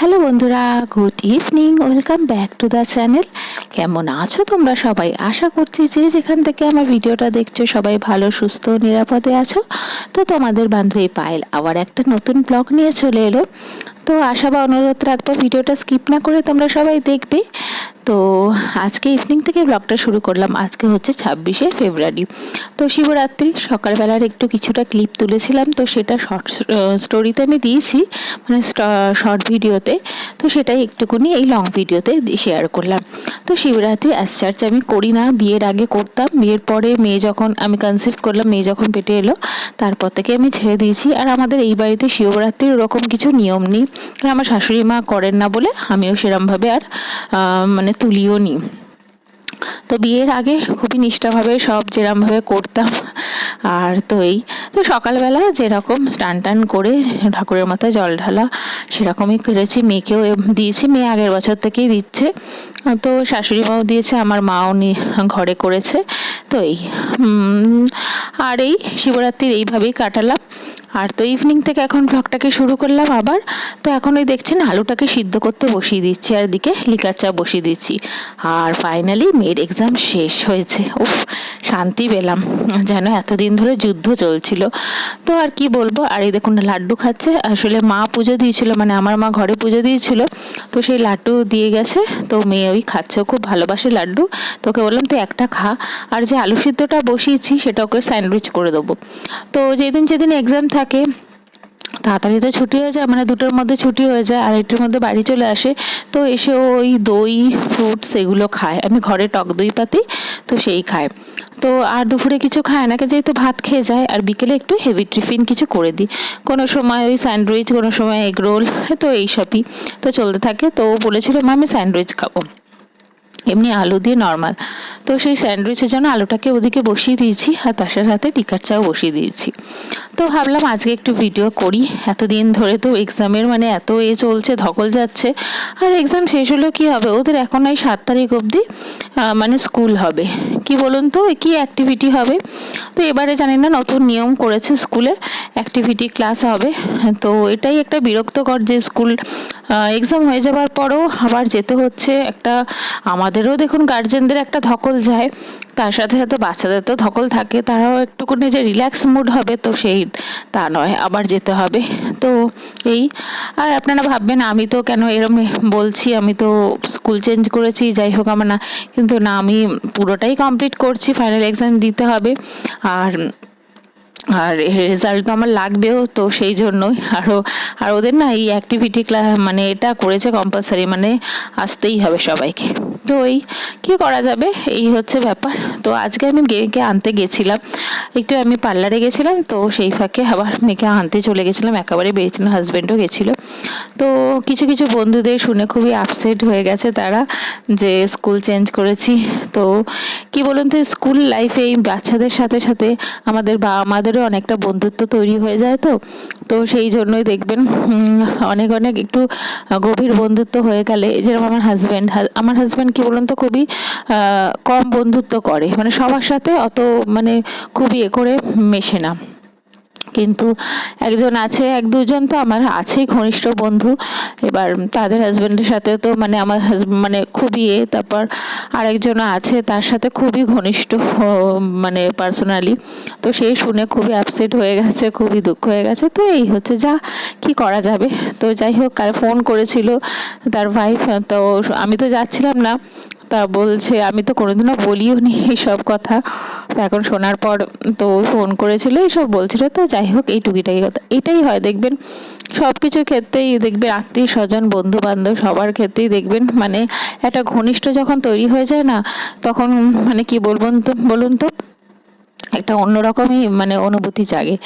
Hello বন্ধুরা, good evening, welcome back to the channel. কেমন আছো তোমরা সবাই? আশা করছি যে যেখান থেকে আমার ভিডিওটা দেখছ, সবাই ভালো, সুস্থ, নিরাপদে আছো। তো তোমাদের বান্ধবী পায়েল আবার একটা নতুন ব্লগ নিয়ে চলে এলো। তো আশা বা অনুরোধ রাখব ভিডিওটা স্কিপ না করে তোমরা সবাই দেখবে। তো আজকে ইভিনিং থেকে ব্লগটা শুরু করলাম। আজকে হচ্ছে ছাব্বিশে ফেব্রুয়ারি। তো শিবরাত্রি, সকালবেলার একটু কিছুটা ক্লিপ তুলেছিলাম। তো সেটা শর্ট স্টোরিতে আমি দিয়েছি মানে শর্ট ভিডিওতে তো সেটাই একটুকুনি এই লং ভিডিওতে শেয়ার করলাম। তো শিবরাত্রি চার্চ আমি করি না। বিয়ের আগে করতাম। বিয়ের পরে মেয়ে যখন, আমি কনসিভ করলাম, মেয়ে যখন পেটে এলো, তারপর থেকে আমি ছেড়ে দিয়েছি। আর আমাদের এই বাড়িতে শিবরাত্রির ওরকম কিছু নিয়ম নেই। কারণ আমার শাশুড়ি মা করেন না বলে আমিও সেরমভাবে আর মানে তুলিও নি। তো বিয়ের আগে খুবই নিষ্ঠাভাবে সব যেরমভাবে করতাম, আর তো এই, তো সকালবেলা যেরকম স্নান টান করে ঠাকুরের মাথায় জল ঢালা সেরকমই করেছি, মেয়েকেও দিয়েছি, মেয়ে আগের বছর থেকেই দিচ্ছে। তো শাশুড়ি মাও দিয়েছে, আমার মাও ঘরে করেছে। তো এই আর এই শিবরাত্রির এইভাবেই কাটালাম। আর তো ইভিনিং থেকে এখন ব্লগটাকে শুরু করলাম আবার। তো এখন ওই দেখছেন আলুটাকে সিদ্ধ করতে বসিয়ে দিচ্ছি, আর দিকে লিকার চা বসিয়ে দিচ্ছি। আর ফাইনালি মেয়ের এক্সাম শেষ হয়েছে। উফ, শান্তি পেলাম। যেন এতদিন ধরে যুদ্ধ চলছিল। তো আর কি বলব, আর এই দেখুন লাড্ডু খাচ্ছে। আসলে মা পুজো দিয়েছিল মানে আমার মা ঘরে পুজো দিয়েছিল। তো সেই লাড্ডু দিয়ে গেছে। তো মেয়ে ওই খাচ্ছে খুব ভালোবাসে লাড্ডু। তোকে বললাম, তুই একটা খা। আর যে আলু সিদ্ধটা বসিয়েছি, সেটা ওকে স্যান্ডউইচ করে দেবো। তো যেদিন যেদিন এক্সাম থাকে তাড়াতাড়ি তো ছুটি হয়ে যায় মানে দুটোর মধ্যে ছুটি হয়ে যায় আর মধ্যে বাড়ি চলে আসে। তো এসে ওই দই ফ্রুটস এগুলো খায়। আমি ঘরে টক দই পাতি, তো সেই খায়। তো আর দুপুরে কিছু খায় না যেহেতু ভাত খেয়ে যায়, আর বিকেলে একটু হেভি টিফিন কিছু করে দিই। কোনো সময় ওই স্যান্ডউইচ কোনো সময় এগ রোল তো এইসবই। তো চলতে থাকে, তো বলেছিল, মা, আমি স্যান্ডউইচ খাব। এমনি আলু দিয়ে নর্মাল তো সেই স্যান্ডউইচের জন্য আলুটাকে ওদিকে বসিয়ে দিয়েছি, আর তার সাথে টিকার চাও বসিয়ে দিয়েছি। তো ভাবলাম আজকে একটু ভিডিও করি। এতদিন ধরে তো এক্সামের মানে এত এ চলছে, ধকল যাচ্ছে। আর এক্সাম শেষ হলেও কী হবে? ওদের এখন ওই সাত তারিখ অবধি মানে স্কুল হবে। কি বলুন তো? কি অ্যাক্টিভিটি হবে? তো এবারে জানি না, নতুন নিয়ম করেছে স্কুলে অ্যাক্টিভিটি ক্লাস হবে। তো এটাই একটা বিরক্তকর যে স্কুল এক্সাম হয়ে যাবার পরও আবার যেতে হচ্ছে। একটা, আমাদেরও দেখুন গার্জেনদের একটা ধকল যায়। তার সাথে সাথে বাচ্চাদের তো ধকল থাকে, তারাও একটুকুনি যে রিল্যাক্স মুড হবে তো সেই তা নয়, আবার যেতে হবে। তো এই, আর আপনারা ভাববেন আমি তো কেন এরম বলছি, আমি তো স্কুল চেঞ্জ করেছি, যাই হোক আমার না, কিন্তু না, আমি পুরোটাই কমপ্লিট করছি ফাইনাল এক্সাম দিতে হবে। আর আর রেজাল্ট তো আমার লাগবেও তো সেই জন্যই। আরও আর ওদের না এই অ্যাক্টিভিটি ক্লাস মানে এটা করেছে কম্পালসারি মানে আসতেই হবে সবাইকে। ওই কী করা যাবে? এই হচ্ছে ব্যাপার। তো আজকে আমি মেয়েকে আনতে গেছিলাম। একটু আমি পার্লারে গেছিলাম, তো সেই ফাঁকে আবার মেয়েকে আনতে চলে গেছিলাম। একেবারে বেরিয়েছিলাম হাজব্যান্ডও গেছিল। তো কিছু কিছু বন্ধুদের শুনে খুবই আপসেট হয়ে গেছে তারা যে স্কুল চেঞ্জ করেছি। তো কি বলুন তো স্কুল লাইফে এই বাচ্চাদের সাথে সাথে আমাদের বা মাদেরও অনেকটা বন্ধুত্ব তৈরি হয়ে যায় তো। তো সেই জন্যই দেখবেন অনেক অনেক একটু গভীর বন্ধুত্ব হয়ে গেলে, যেরকম আমার হাজব্যান্ড আমার হাজব্যান্ড কি বলুন তো, খুবই কম বন্ধুত্ব করে। মানে সবার সাথে অত মানে খুবই এ করে মেশে না। কিন্তু একজন আছে, এক দুজন তো আমার আছেই ঘনিষ্ঠ বন্ধু। এবার তাদের হাজব্যান্ডের সাথে তো মানে আমার মানে খুবই এ তারপর আরেকজন আছে, তার সাথে খুবই ঘনিষ্ঠ মানে পার্সোনালি তো সে শুনে খুবই আপসেট হয়ে গেছে, খুবই দুঃখ হয়ে গেছে। তো এই হচ্ছে যা, কি করা যাবে? তো যাই হোক কাল ফোন করেছিল তার ওয়াইফ তো আমি তো যাচ্ছিলাম না। তা বলছে, আমি তো কোনোদিনও বলিও নি এইসব কথা। তো এখন শোনার পর তো ফোন করেছিল এইসব বলছিল। তো যাই হোক এই টুকিটাই কথা। এটাই হয়, দেখবেন সব কিছুর ক্ষেত্রেই দেখবেন আত্মীয় স্বজন বন্ধু বান্ধব সবার ক্ষেত্রেই দেখবেন মানে একটা ঘনিষ্ঠ যখন তৈরি হয়ে যায় না, তখন মানে কি বলবেন তো বলুন তো? একটা অন্যরকমই মানে অনুভূতি জাগে।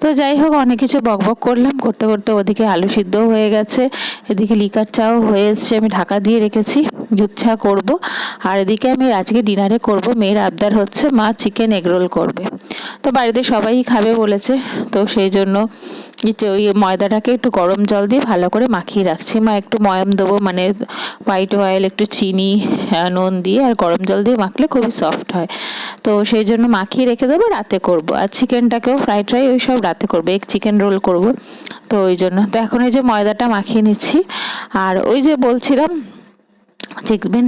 তো যাই হোক, অনেক কিছু বকবক করলাম। করতে করতে ওদিকে আলু সিদ্ধও হয়ে গেছে। এদিকে লিকার চাও হয়ে এসছে, আমি ঢাকা দিয়ে রেখেছি। দুধ চা করব। আর এদিকে আমি আজকে ডিনারে করব। মেয়ের আবদার হচ্ছে মা চিকেন এগরোল করবে। তো বাড়িতে সবাই খাবে বলেছে। তো সেই জন্য ওই ময়দাটাকে একটু গরম জল দিয়ে ভালো করে মাখিয়ে রাখছি। মা একটু ময়াম দেবো মানে হোয়াইট অয়েল একটু চিনি নুন দিয়ে আর গরম জল দিয়ে মাখলে খুবই সফট হয়। তো সেই জন্য মাখিয়ে রেখে দেবো, রাতে করব। আর চিকেনটাকেও ফ্রাইড রাই ওই সব রাতে করব এক চিকেন রোল করব। তো ওই জন্য। তো এখন এই যে ময়দাটা মাখিয়ে নিচ্ছি। আর ওই যে বলছিলাম দেখবেন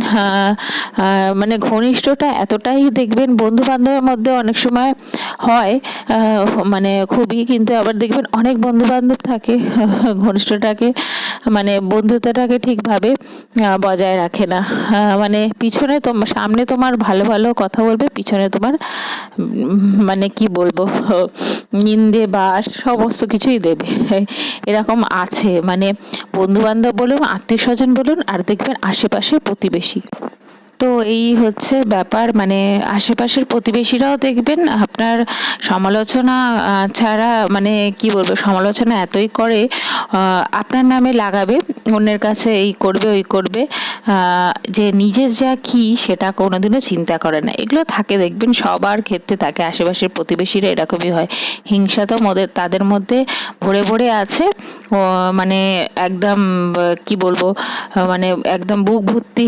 মানে ঘনিষ্ঠটা এতটাই দেখবেন বন্ধু বান্ধবের মধ্যে অনেক সময় হয় মানে খুবই কিন্তু আবার দেখবেন অনেক বন্ধু বান্ধব থাকে ঘনিষ্ঠটাকে মানে বন্ধুত্বটাকে ঠিকভাবে বজায় রাখে না। মানে পিছনে তোমার সামনে তোমার ভালো ভালো কথা বলবে, পিছনে তোমার মানে কি বলব, নিন্দে বা সমস্ত কিছুই দেবে। এরকম আছে। মানে বন্ধু বান্ধব বলুন আত্মীয় স্বজন বলুন, আর দেখবেন আশেপাশে প্রতিবেশী। তো এই হচ্ছে ব্যাপার। মানে আশেপাশের প্রতিবেশীরাও দেখবেন আপনার সমালোচনা ছাড়া মানে কি বলব, সমালোচনা এতই করে আপনার নামে লাগাবে, অন্যের কাছে এই করবে, ওই করবে যে নিজের যা কি সেটা কোনোদিনও চিন্তা করে না। এগুলো থাকে, দেখবেন সবার ক্ষেত্রে থাকে, আশেপাশের প্রতিবেশীরা এরকমই হয়। হিংসা তো তাদের মধ্যে ভরে ভরে আছে। মানে একদম, কি বলব মানে একদম বুক ভর্তি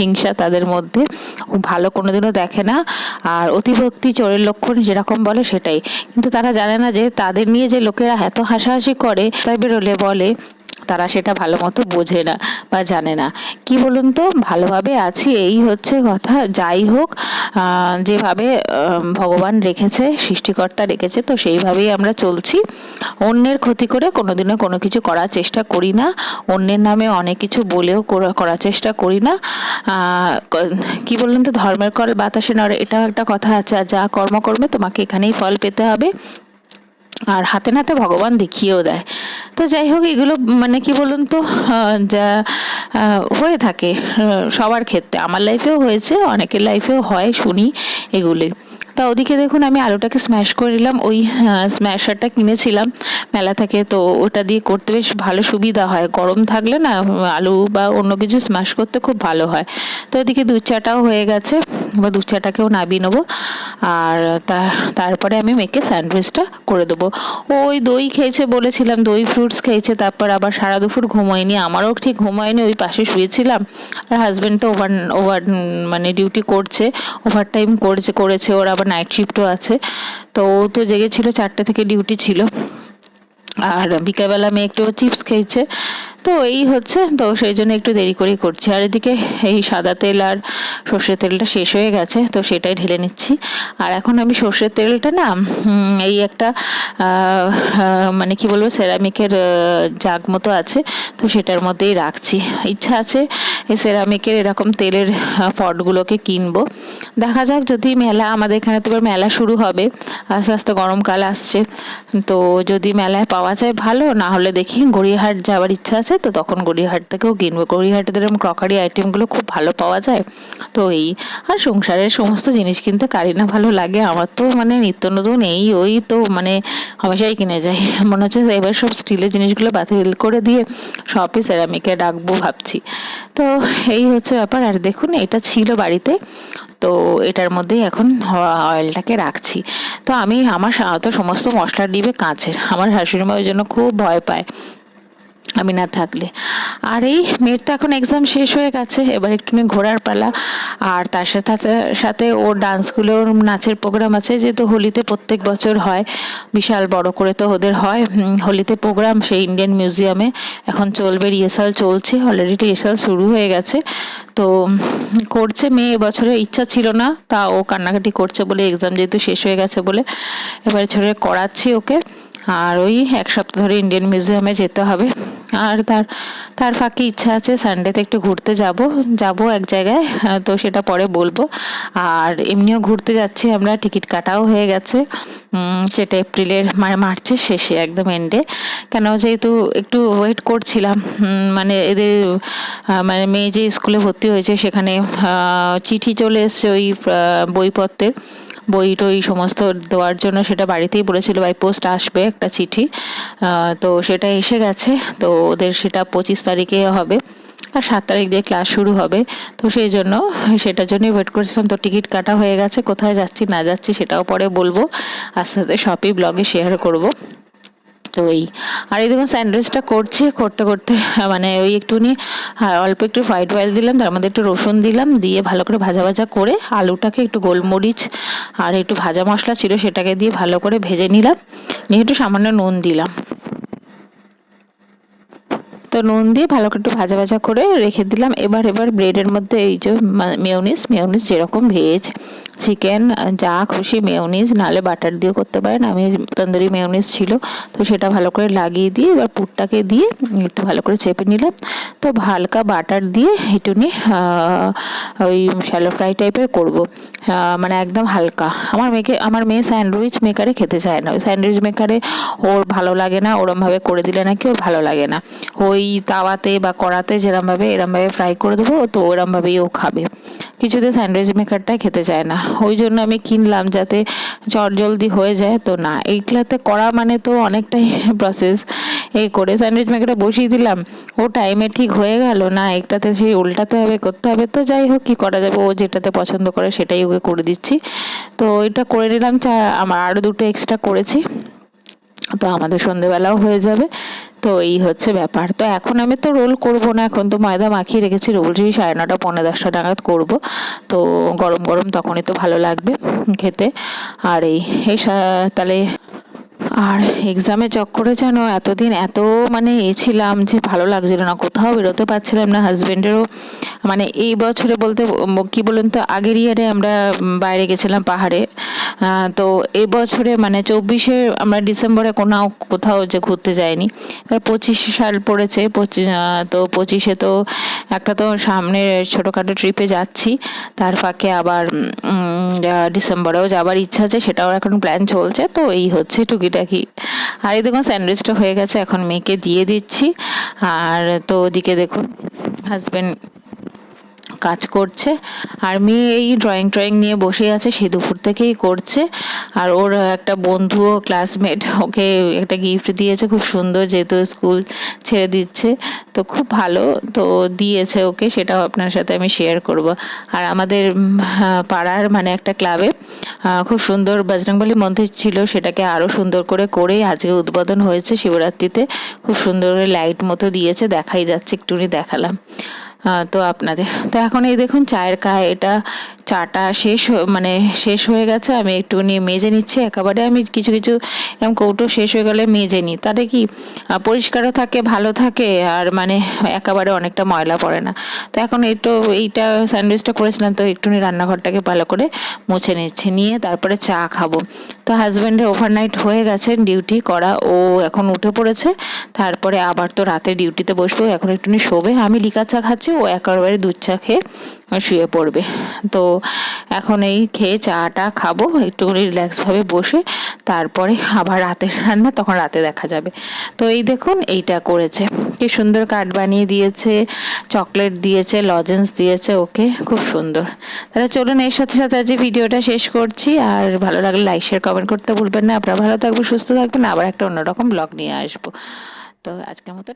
হিংসা তাদের মধ্যে ও ভালো কোনোদিনও দেখে না। আর অতিভক্তি, চোরের লক্ষণ যেরকম বলে সেটাই। কিন্তু তারা জানে না যে তাদের নিয়ে যে লোকেরা এত হাসাহাসি করে, তাই বেরোলে বলে তারা সেটা ভালো মতো বোঝে না বা জানে না। কি বলুন তো? ভালোভাবে আছি, এই হচ্ছে কথা। যাই হোক যেভাবে ভগবান রেখেছে, সৃষ্টিকর্তা রেখেছে, তো সেইভাবেই আমরা চলছি। অন্যের ক্ষতি করে কোনোদিনও কোনো কিছু করার চেষ্টা করি না। অন্যের নামে অনেক কিছু বলেও করার চেষ্টা করি না। ক- বললেন তো? ধর্মের কল বাতাসে নড়ে, এটাও একটা কথা আছে যা কর্ম করবে তোমাকে এখানেই ফল পেতে হবে। আর হাতে নাতে ভগবান দেখিয়েও দেয়। তো যাই হোক, এগুলো মানে কি বলুন তো যা হয়ে থাকে সবার ক্ষেত্রে। আমার লাইফেও হয়েছে, অনেকের লাইফেও হয়, শুনি এগুলি। তা ওদিকে দেখুন, আমি আলুটাকে স্ম্যাশ করে নিলাম। ওই স্ম্যাশারটা কিনেছিলাম মেলা থেকে, তো ওটা দিয়ে করতে বেশ ভালো সুবিধা হয়। গরম থাকলে না, আলু বা অন্য কিছু স্ম্যাশ করতে খুব ভালো হয়। তো ওদিকে দুধ চাটাও হয়ে গেছে বা দুধ চাটাকেও নাবিয়ে নেব। আর তার তারপরে আমি মেয়েকে স্যান্ডউইচটা করে দেবো। ওই দই খেয়েছে বলেছিলাম, দই ফ্রুটস খেয়েছে, তারপর আবার সারা দুপুর ঘুমোয়নি। আমারও ঠিক ঘুমোয়নি, ওই পাশে শুয়েছিলাম। আর হাজব্যান্ড তো ওভার ওভার মানে ডিউটি করছে ওভার টাইম করছে, করেছে, ওর আবার নাইট শিফটও আছে। তো ও তো জেগেছিল চারটে থেকে ডিউটি ছিল। আর বিকেলবেলা মেয়ে একটু চিপস খেয়েছে। তো এই হচ্ছে, তো সেই জন্য একটু দেরি করেই করছি। আর এদিকে এই সাদা তেল আর সর্ষের তেলটা শেষ হয়ে গেছে, তো সেটাই ঢেলে নিচ্ছি। আর এখন আমি সর্ষের তেলটা না এই একটা মানে কি বলব সেরামিকের জাগ মতো আছে, তো সেটার মধ্যেই রাখছি। ইচ্ছা আছে এই সেরামিকের এরকম তেলের পটগুলোকে কিনবো। দেখা যাক যদি মেলা, আমাদের এখানে তো এবার মেলা শুরু হবে, আস্তে আস্তে গরমকাল আসছে। তো যদি মেলায় পাওয়া যায় ভালো, না হলে দেখি গড়িয়াহাট যাওয়ার ইচ্ছা আছে। তো তখন গড়িয়াহাট থেকেও কিনবো গড়িয়াহাটের এরকম ক্রকারি আইটেমগুলো খুব ভালো পাওয়া যায়। তো এই, আর সংসারের সমস্ত জিনিস কিনতে কারি না ভালো লাগে। আমার তো মানে নিত্য নতুন এই, ওই তো মানে হামেশাই কিনে যাই। মনে হচ্ছে এবার সব স্টিলের জিনিসগুলো বাতিল করে দিয়ে সবই সেরামিকে ডাকবো ভাবছি। তো এই হচ্ছে ব্যাপার। আর দেখুন, এটা ছিল বাড়িতে, তো এটার মধ্যেই এখন অয়েলটাকে রাখছি। তো আমি, আমার তো সমস্ত মশলা ডিবে কাঁচের। আমার শাশুড়িমা ওই জন্য খুব ভয় পায়। আমি না থাকলে। আর এই মেয়ের তো এখন এক্সাম শেষ হয়ে গেছে, এবার একটু ঘোরার পালা। আর তার সাথে সাথে ওর ডান্সগুলোর নাচের প্রোগ্রাম আছে, যেহেতু হোলিতে প্রত্যেক বছর হয়, বিশাল বড় করে তো ওদের হয়। হোলিতে প্রোগ্রাম সেই ইন্ডিয়ান মিউজিয়ামে এখন চলবে রিহার্সাল চলছে অলরেডি রিহার্সাল শুরু হয়ে গেছে। তো করছে মেয়ে এবছরে, ইচ্ছা ছিল না, তা ও কান্নাকাটি করছে বলে এক্সাম যেহেতু শেষ হয়ে গেছে বলে, এবার ছেড়ে করাচ্ছি ওকে। আর ওই এক সপ্তাহ ধরে ইন্ডিয়ান মিউজিয়ামে যেতে হবে। আর তার তার ফাঁকে ইচ্ছা আছে সানডেতে একটু ঘুরতে যাব যাব এক জায়গায় তো সেটা পরে বলব। আর এমনিও ঘুরতে যাচ্ছি আমরা, টিকিট কাটাও হয়ে গেছে। সেটা এপ্রিলের মানে মার্চের শেষে, একদম এন্ডে কেন যেহেতু একটু ওয়েট করছিলাম মানে এদের মানে মেয়ে যে স্কুলে ভর্তি হয়েছে, সেখানে চিঠি চলে এসছে ওই বইপত্রের। বই টই সমস্ত দেওয়ার জন্য সেটা বাড়িতেই বলেছিল বাই পোস্ট আসবে একটা চিঠি। তো সেটা এসে গেছে, তো ওদের সেটা পঁচিশ তারিখে হবে আর সাত তারিখ দিয়ে ক্লাস শুরু হবে। তো সেই জন্য সেটার জন্যই ওয়েট করেছিলাম। তো টিকিট কাটা হয়ে গেছে, কোথায় যাচ্ছি না যাচ্ছি সেটাও পরে বলব। আস্তে আস্তে সবই ব্লগে শেয়ার করব। তো এই আর এই দেখুন স্যান্ডউইচটা করছি করতে করতে মানে ওই একটুখানি হ্যাঁ, অল্প একটু হোয়াইট অয়েল দিলাম তার মধ্যে একটু রসুন দিলাম দিয়ে ভালো করে ভাজা ভাজা করে আলুটাকে একটু গোলমরিচ আর একটু ভাজা মশলা ছিল সেটাকে দিয়ে ভালো করে ভেজে নিলাম নিয়ে একটু সামান্য নুন দিলাম। তো নুন দিয়ে ভালো করে একটু ভাজা ভাজা করে রেখে দিলাম এবার এবার ব্রেডের মধ্যে এই যে মেয়নিস মেয়নিস যেরকম ভেজ চিকেন যা খুশি মেয়নিজ নাহলে বাটার দিয়ে করতে পারেন। আমি তন্দুরি মেয়নিজ ছিল, তো সেটা ভালো করে লাগিয়ে দিয়ে এবার পুরটাকে দিয়ে একটু ভালো করে চেপে নিলাম। তো হালকা বাটার দিয়ে একটুনি ওই শ্যালো ফ্রাই টাইপের করব। মানে একদম হালকা। আমার মেয়েকে, আমার মেয়ে স্যান্ডউইচ মেকারে খেতে চায় না। ওই স্যান্ডউইচ মেকারে ওর ভালো লাগে না, ওরমভাবে করে দিলে নাকি ওর ভালো লাগে না। ওই তাওয়াতে বা কড়াতে যেরমভাবে, এরমভাবে ফ্রাই করে দেবো, তো ওরমভাবেই ও খাবে। কিছুতে স্যান্ডউইচ মেকারটাই খেতে চায় না। ওই জন্য আমি কিনলাম যাতে চট জলদি হয়ে যায় তো না। এইগুলাতে করা মানে তো অনেকটাই প্রসেস এই করে স্যান্ডউইচ মেকারটা বসিয়ে দিলাম। ও টাইমে ঠিক হয়ে গেল না, একটাতে সেই উল্টাতে হবে, করতে হবে। তো যাই হোক, কী করা যাবে? ও যেটাতে পছন্দ করে সেটাই ওকে করে দিচ্ছি। তো এটা করে নিলাম, চা আমার আরও দুটো এক্সট্রা করেছি। তো আমাদের সন্ধেবেলাও হয়ে যাবে। তো এই হচ্ছে ব্যাপার। তো এখন আমি তো রোল করব না, এখন তো ময়দা মাখিয়ে রেখেছি রোলটি সাড়ে নটা পনেরো দশটা নাগাদ করব। তো গরম গরম তখনই তো ভালো লাগবে খেতে। আর এই তাহলে আর এক্সামে চক্করে যেন এতদিন এত মানে এ ছিলাম যে ভালো লাগছিল না, কোথাও বেরোতে পারছিলাম না হাজব্যান্ডেরও মানে এই বছরে বলতে কি বলুন তো, আগের ইয়ারে আমরা বাইরে গেছিলাম পাহাড়ে। তো এই বছরে মানে চব্বিশে আমরা ডিসেম্বরে কোনো কোথাও যে ঘুরতে যাইনি। এবার পঁচিশে সাল পড়েছে তো পঁচিশে তো একটা তো সামনে ছোটোখাটো ট্রিপে যাচ্ছি। তার ফাঁকে আবার ডিসেম্বরেও যাবার ইচ্ছা আছে, সেটাও এখন প্ল্যান চলছে, তো এই হচ্ছে টুকিটাকি। আর এই দেখুন স্যান্ডউইচটা হয়ে গেছে, এখন মেয়েকে দিয়ে দিচ্ছি। আর তো ওদিকে দেখুন হাজব্যান্ড কাজ করছে। আর মেয়ে এই ড্রয়িং ট্রয়িং নিয়ে বসে আছে, সে দুপুর থেকেই করছে। আর ওর একটা বন্ধু ও ক্লাসমেট ওকে একটা গিফট দিয়েছে, খুব সুন্দর যেহেতু স্কুল ছেড়ে দিচ্ছে। তো খুব ভালো, তো দিয়েছে ওকে, সেটাও আপনার সাথে আমি শেয়ার করব। আর আমাদের পাড়ার মানে একটা ক্লাবে খুব সুন্দর বজরংবলী মন্দির ছিল, সেটাকে আরও সুন্দর করে করে আজকে উদ্বোধন হয়েছে শিবরাত্রিতে। খুব সুন্দর লাইট মতো দিয়েছে, দেখাই যাচ্ছে, একটুখানি দেখালাম। তো আপনাদের। তো এখন এই দেখুন চায়ের কা, এটা চাটা শেষ মানে শেষ হয়ে গেছে। আমি একটু নিয়ে মেজে নিচ্ছি। একেবারে আমি কিছু কিছু এরকম কৌটো শেষ হয়ে গেলে মেজে নিই। তাতে কি পরিষ্কারও থাকে, ভালো থাকে, আর মানে একেবারে অনেকটা ময়লা পড়ে না। তো এখন একটু এইটা স্যান্ডউইচটা করেছিলাম, তো একটুখানি রান্নাঘরটাকে ভালো করে মুছে নিচ্ছি। নিয়ে তারপরে চা খাব। তো হাজব্যান্ডের ওভারনাইট হয়ে গেছে ডিউটি করা। ও এখন উঠে পড়েছে। তারপরে আবার তো রাতে ডিউটিতে বসবো। এখন একটুখানি শোবে। আমি লিকার চা খাচ্ছি ও একেবারে দুধ চা খেয়ে শুয়ে পড়বে। তো এখন এই খেয়ে চাটা খাব, একটুখানি রিল্যাক্সভাবে বসে, তারপরে আবার রাতের রান্না, তখন রাতে দেখা যাবে। তো এই দেখুন, এইটা করেছে। কি সুন্দর কাঠ বানিয়ে দিয়েছে, চকলেট দিয়েছে, লজেন্স দিয়েছে, ওকে, খুব সুন্দর। তাহলে চলুন, এর সাথে সাথে আজ ভিডিওটা শেষ করছি, আর ভালো লাগলে লাইক, শেয়ার, কমেন্ট করতে ভুলবেন না। আপনারা ভালো থাকবেন, সুস্থ থাকবেন, আবার একটা অন্যরকম ব্লগ নিয়ে আসব। তো আজকের মতো